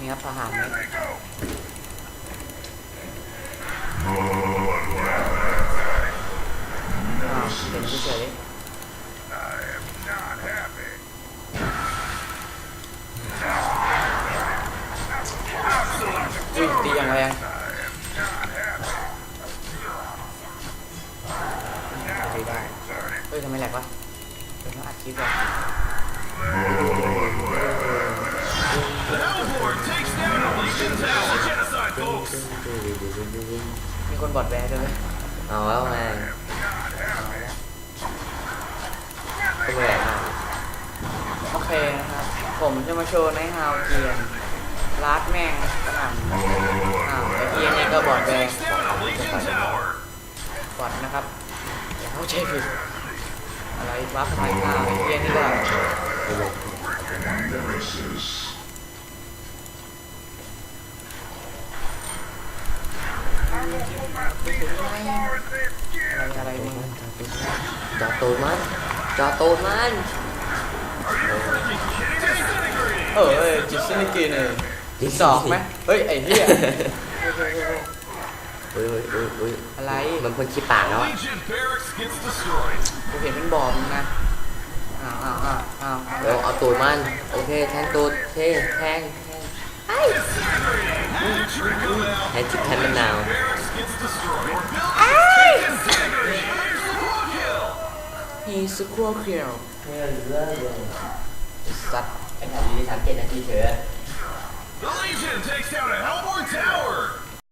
นี่ครับทหารไหมอ้าวเป็นเฉยตีอย่างแรงตีได้เฮ้ยทำไมแหลกวะเป็นเพราะอัดคลิปวะ มีคนบอดแวร์ด้วยไหมเอาแล้วไงก็แหลกมาโอเคนะครับ ผมจะมาโชว์ในฮาวเกียนลาดแม่งกระหน่ำอ้าวไอเกียนนี่ก็บอดแวร์บอดนะครับแล้วใช่ผิดอะไรวับไฟข้าไอเกียนนี่ก็ อะไรอะไรมึงจอตูนมันจอตูนมันเออเออจิตสนิกีเนี่ยจิตสอกไหมเฮ้ยไอ้เหี้ยอุ้ยอุ้ยอุ้ยอุ้ยอะไรมันพ่นขี้ปากแล้วอะกูเห็นเป็นบอมนะอ้าวอ้าวอ้าวอ้าวเดี๋ยวเอาตูดมันโอเคแทงตูดเท่แทงแทง Disintegrating. Hat trick him out. ให้ทิศแทนมะนาว ฮีสควอเคียวสัตว์ไอ้ถ่ายดีสามเจ็ดนาทีเฉย